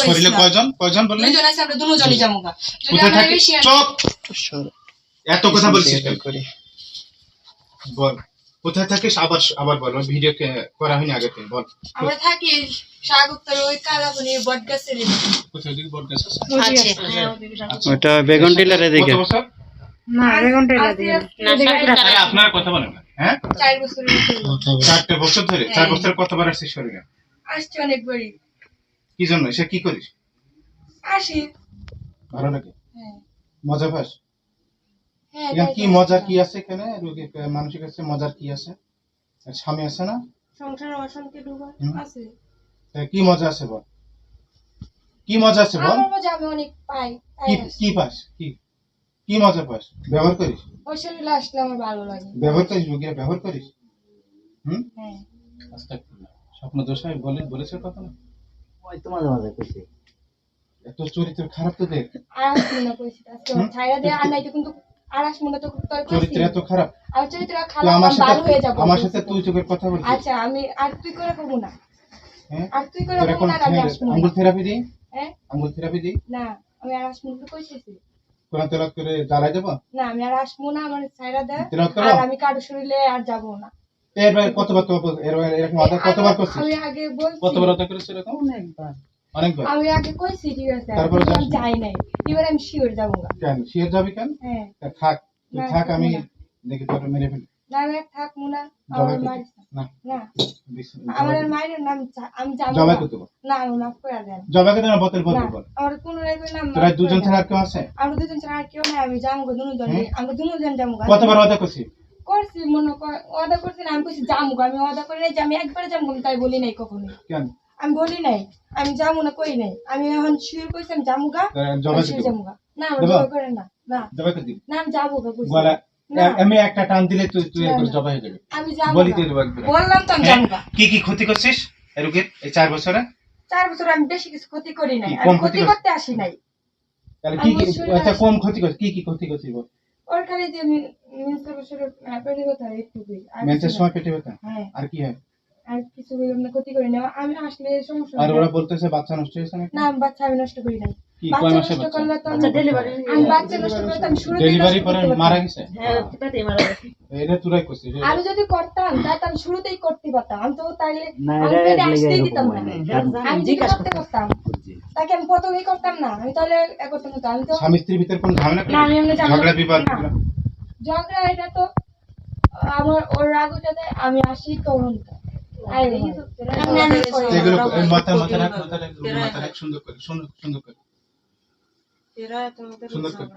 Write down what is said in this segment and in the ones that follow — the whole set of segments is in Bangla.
শরীরে কয়জন? কয়জন বললি? দুজন আছে আমরা দুজনই যাব কোথায় আমরা চুপ! এত কথা বলছিস? করি। বল। কোথায় থাকিস? আবার আবার বল ভিডিও করা হয়নি আগে থেকে বল। আমরা থাকি ওই কোথায় আছে? আচ্ছা। ওটা বেগুন টিলার এদিকে। বছর? আপনারা কথা বলেন না। হ্যাঁ? চার বছর ধরে? চার হ্যাঁ। বছর কতবার আসছিস শরীরে? আসছি অনেকবারই। কি জন্য সে কি করিস? আসি ভালো লাগে? হ্যাঁ। মজা পাস? হ্যাঁ কি তো। মজা। কি আছে এখানে? রোগী মানুষের কাছে মজার কি আছে? স্বামী আছে না? সংসারে অশান্তি ডুবা আছে। কি মজা আছে বল? কি মজা আছে বল? আমার মজা আমি অনেক পাই কি কি পাস? কি? কি মজা পাস? ব্যবহার করিস? ওই শরীরে আসলে আমার ভালো লাগে। ব্যবহার করিস? রোগীরা ব্যবহার করিস? হুম? হ্যাঁ। আস্তাগফিরুল্লাহ। স্বপ্ন দোষায় বলে বলেছে কথা না ওই মাঝে মাঝে কইছি। এত চরিত্র খারাপ তো দেখ। আর না কইছি আজকে ছাইরা দিয়ে আর নাইতে কিন্তু আর আসব না তো তোর চরিত্র এত খারাপ। আর চরিত্র খারাপ আমার আমার সাথে ভালো হয়ে যাব। আমার সাথে তুই চোখের কথা বলছিস? আচ্ছা আমি আর তুই করে না। হ্যাঁ? আর তুই করে তোর না আমি আসব আঙ্গুল থেরাপি দিই? হ্যাঁ? আঙ্গুল থেরাপি দিই? না আমি আর আসব না তো কোরআন তেলাওয়াত করে জ্বালাই দেবো? না আমি আর আসব না আমার ছাইরা দে আর আমি কারও শরীরে আর যাব না। কতবার কতবার এর বাইরে এরকম আদা কতবার করছিস? আমি আগে বলছি। কতবার আদা করেছিস এরকম? অনেকবার। আমি আগে কইছি ঠিক আছে তারপরে কিন্তু যাস আমি না? যাই নাই। এবার আমি শিওর যাব কেন? শিয়ার যাবি কেন? হ্যাঁ। থাক থাক আমি দেখি তোর মেরে ফেলি। না আমি আর থাকব আমার করতে না। না। না আমার মায়ের নাম আমি যাব জবাই করতে না আমি মাফ করে দেন। জবাই করতে না বোতল বলতে না বল। আমার কোনো রেগে নাম তোরা দুজন ছাড়া আর কেউ আছে? আমরা দুজন ছাড়া কেউ নাই আমি যাব গো দুজন? আমরা দুজন যাব কতবার আদা করছিস করছি মনে অর্ডার করছি না আমি কইছি যাব আমি অর্ডার করে নাই যে আমি একবারে যাব আমি তাই বলি নাই কখনো আমি বলি নাই আমি যাব না কই নাই আমি এখন শিওর কইছি আমি না? জবাই করে না না আমি কইছি। আমি একটা টান দিলে তুই তুই একবার হয়ে যাবে আমি বলি একবার। বললাম তো আমি হ্যাঁ? কি কি ক্ষতি করছিস এই এই চার বছরে? চার বছর আমি বেশি কিছু ক্ষতি করি নাই আমি ক্ষতি করতে আসি নাই। তাহলে কি কি আচ্ছা কম ক্ষতি করছিস কি কি ক্ষতি করছিস বল? ওর খালি যে মিনিস্টার বছরের পেটে কথা একটুকুই আর মেন্সের কিছু না। সময় পেটে ব্যথা? হ্যাঁ। আর কি হয়? আর কিছু আমরা ক্ষতি করি না। আমি আসলে সমস্যা আর ওরা বলতেছে বাচ্চা নষ্ট হয়েছে নাকি? না বাচ্চা আমি নষ্ট করি নাই। কি বাচ্চা কয় মাসে নষ্ট বাচ্চা? করলে তো আচ্ছা, আমি- delivery। আমি বাচ্চা নষ্ট করলে তো আমি শুরুতেই ডেলিভারি নষ্ট পরে করতে মারা পারতাম। গেছে? হ্যাঁ পেটে মারা গেছে। এটা তুরাই করছিস আমি যদি করতাম তাহলে আমি শুরুতেই করতে পারতাম। আমি তো তাইলে আসতেই দিতাম না। আমি জিজ্ঞাসা করতে করতাম তাকে আমি প্রথমেই করতাম না। আমি তাহলে এ করতাম না আমি তো স্বামী স্ত্রীর ভিতরে কোনো ঝামেলা না আমি ঝগড়া বিবাদ। ঝগড়া এটা তো আমার ওর রাগ আমি আসি তখন আর আমি আমি করি না। এগুলো এই মাথা মাথা রাখ মাথা রাখ মাথা রাখ সুন্দর করে সুন্দর সুন্দর করে। সুন্দর করে।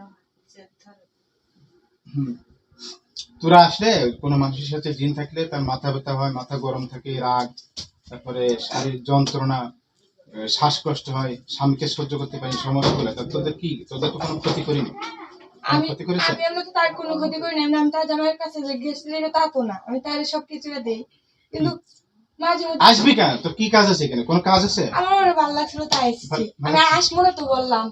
হুম। তোরা আসলে কোনো মানুষের সাথে জিন থাকলে তার মাথা ব্যথা হয় মাথা গরম থাকে রাগ তারপরে শারীরিক যন্ত্রণা শ্বাসকষ্ট হয় স্বামীকে সহ্য করতে পারি সমস্যাগুলো তা তোদের কি? তোদের তো কোনো ক্ষতি করিনি। আমি আমি এমনি তো তার কোনো ক্ষতি করি না আমি তার জামাইয়ের কাছে যে গেছিলি না তা তো না। আমি তার সব কিছু দেই। কিন্তু আসবি কেন তোর কি কাজ আছে এখানে? কোনো কাজ আছে? আমার মনে ভালো লাগছিল তাই এসেছি। আমি আসব না তো বললাম।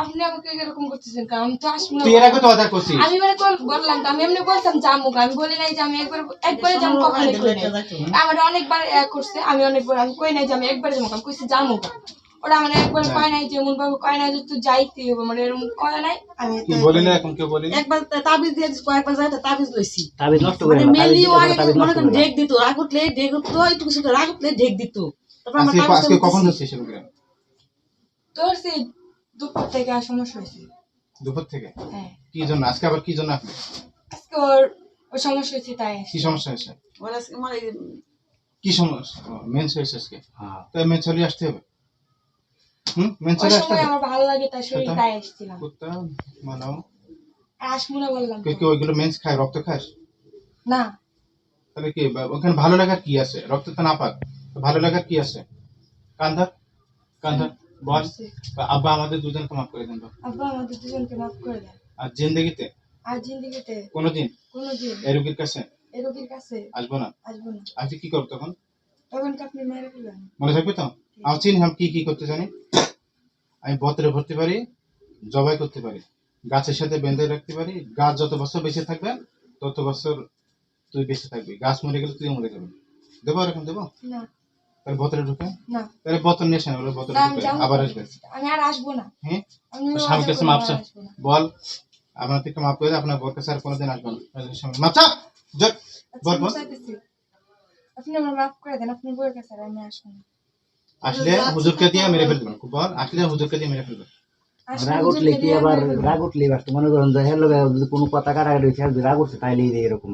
আপনি আমাকে এরকম করতেছেন কারণ আমি তো আসব না তুই এর আগে তো অর্ডার করছিস। আমি মানে কোন বললাম তো আমি এমনি বলতাম জামুক আমি বলি নাই যে আমি একবার একবারে জামুক কখনোই কই আমার অনেকবার করছে। আমি অনেকবার আমি কই নাই যে আমি একবারে আমি কইছি জামুক ওরা আমার একবার কয় নাই যে মন বাবু কয় নাই যে তুই যাইতে হবে মানে এরকম কয় নাই। আমি কি বলি না এখন কেউ বলি একবার তাবিজ দিয়ে দিছি, কয়েকবার যাই তো তাবিজ লইছি। তাবিজ নষ্ট করে মানে না, তাবিজ মেনলি দিলে ও পরে আগে তাবিজ মনে করেন করে ঢেক দিত রাগ উঠলে ঢেক উঠতো একটু কিছু রাগ উঠলে ঢেক দিত। তারপর আমরা আজকে তাবিজ আজকে কখন। হচ্ছে সেগুলো তোর সেই দুপুর থেকে আর সমস্যা হয়েছে। দুপুর থেকে? হ্যাঁ। কি জন্য? আজকে আবার কি জন্য আপনি? আজকে ওর ওর সমস্যা হয়েছে তাই। কি সমস্যা হয়েছে? ওর আজকে মানে কি সমস্যা? মেন্স হয়েছে আজকে। হ্যাঁ। তাই মেন চলে আসতে হবে? হুম আসতে আমার ভালো লাগে তাই শরীর তাই আসছিলাম। কুত্তা মানাও। আর বললাম কেউ তো। কি ওইগুলো মেন্স খায়? রক্ত খাস? না। তাহলে কি ওখানে ভালো লাগার কি আছে? রক্ত তো না পাক ভালো লাগার কি আছে? কান্ধা কান্ধা বস? আব্বা আমাদের দুজনকে মাফ করে দেন আব্বা আমাদের দুজনকে মাফ করে দেন। আর জিন্দগিতে? আর জিন্দিগিতে? কোনোদিন? কোনোদিন। এই রোগীর কাছে? এই রোগীর কাছে? আসব না। আসব না। আজকে কি করব তখন? তখন আপনি মেরে ফেলবেন মনে থাকবে তো? আমি চিনি আমি কি কি করতে জানি? আমি বতরে ভরতে পারি জবাই করতে পারি। গাছের সাথে বেঁধে রাখতে পারি। গাছ যত বছর বেঁচে থাকবে তত বছর তুই বেঁচে থাকবি। গাছ মরে গেলে তুই মরে যাবি। দেবো এরকম দেবো? তাহলে ঢুকে? তাহলে বোতল নিয়ে আসেন ঢুকে। আবার আসবে। আমি আর আসব না। হ্যাঁ স্বামীর কাছে আর। বল আপনার থেকে মাপ করে আপনার বোর কাছে আর কোনোদিন। আচ্ছা, বল বল। আপনি আমার মাফ করে দেন আপনার বউয়ের কাছে আর আমি আসব না। আসলে হুজুরকে দিয়ে মেরে ফেলবেন বল আসলে হুজুরকে দিয়ে মেরে ফেলবেন। রাগ উঠলে কি আবার মেরে ফেলব। রাগ উঠলে এবার তো মনে করেন যে হের লগে যদি কোনো কথা কাটাকাটি হয়েছে আর যদি রাগ উঠছে তাইলে এরকম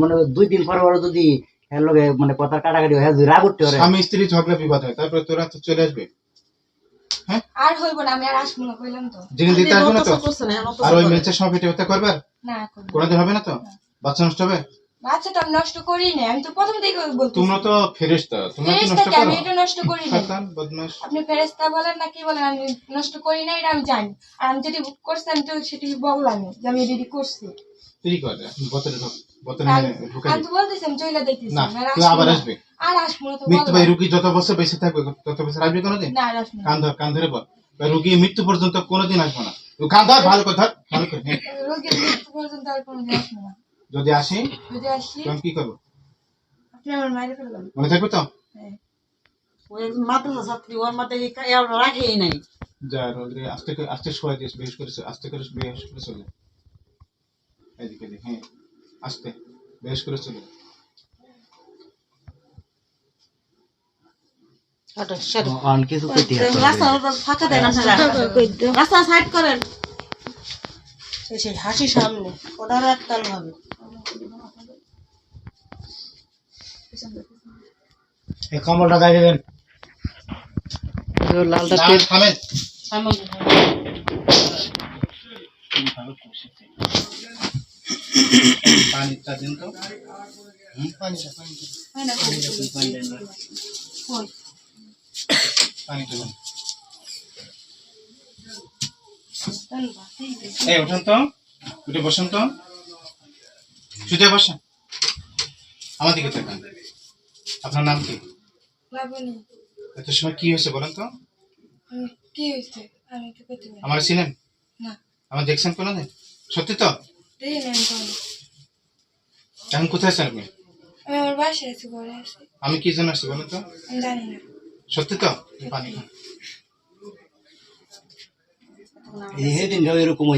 মনে দুই দিন পর পর যদি হের লগে মানে কথা কাটাকাটি হয় যদি রাগ উঠতে পারে। স্বামী স্ত্রী ঝগড়া বিবাদ হয় তারপরে তোরা তো চলে আসবে। আর হইব না আমি আর আসব না কইলাম তো। যেদিন দিতে আসবে না তো? অত্যাচার করছে না, এখন আর ওই অত্যাচার করে। মেয়েটার সময় পেটে ব্যথা করবে আর না করব না। কোনোদিন হবে না তো? বাচ্চা নষ্ট হবে? বাচ্চা তো আমি নষ্ট করি না আমি তো প্রথম থেকে তোমরা তো তোমরা কি নষ্ট করো। আমি এটা নষ্ট করি না শয়তান বদমাশ। আপনি ফেরেস্তা বলেন না কি বলেন আমি নষ্ট করি না এটা আমি জানি। আর আমি করছি আমি তো সেটি বললাম যে আমি করছি। তুই কর? বোতলে ঢোক ঢুকে আমি তো বলতেছি আমি চলে দেখতেছি না আমি আর তুই আসব আবার না। আসবে। আর আসব না তো মৃত্যু ভাই রুগী যত বছর বেঁচে থাকবে তত বছর আসবে কোনোদিন? না আসব না। কান ধর কান ধরে বল। রুগী মৃত্যু পর্যন্ত কোনোদিন আসবে না। কান ধর ভালো করে হ্যাঁ। মৃত্যু পর্যন্ত আর আসব না। যদি আসি যদি আসি তখন কি করব? আপনি আমার মায়ের ফেলবেন মনে থাকবে তো? হ্যাঁ। ওই মাদ্রাসা ছাত্রী, ওর মাথায় এই কা- এর রাখেই নাই। যা রোদ্রে আস্তে করে আস্তে শোয়া দিস বেশ করে আস্তে করে বেশ করে চলে। এদিকে হ্যাঁ। আস্তে বেশ করে চলে। করেন। সেই সেই হাসি সামনে ওটারও একতাল হবে। এই কমলটা গাই দেবেন। লালটা না, থামেন। সামনে পানিটা দিন তো। হুম, পানিটা পানিটা। পানিটা এই উঠুন তো। উঠে বসুন তো। শুতে বসেন আমার দিকে তাকান। আপনার নাম কি? এত সময় কি হয়েছে বলেন তো? কি হয়েছে? আমি তো করতে পারি। আমার ছিলেন? না। আমার দেখছেন কোনোদিন? সত্যি তো? এখন কোথায় আছেন আপনি? আমি আমার বাসায় আছি ঘরে আছি। আমি কি জন্য আসছি বলেন তো? আমি জানি না। সত্যি তো? পানি খান। এই দিনটাও এরকম হয়েছে।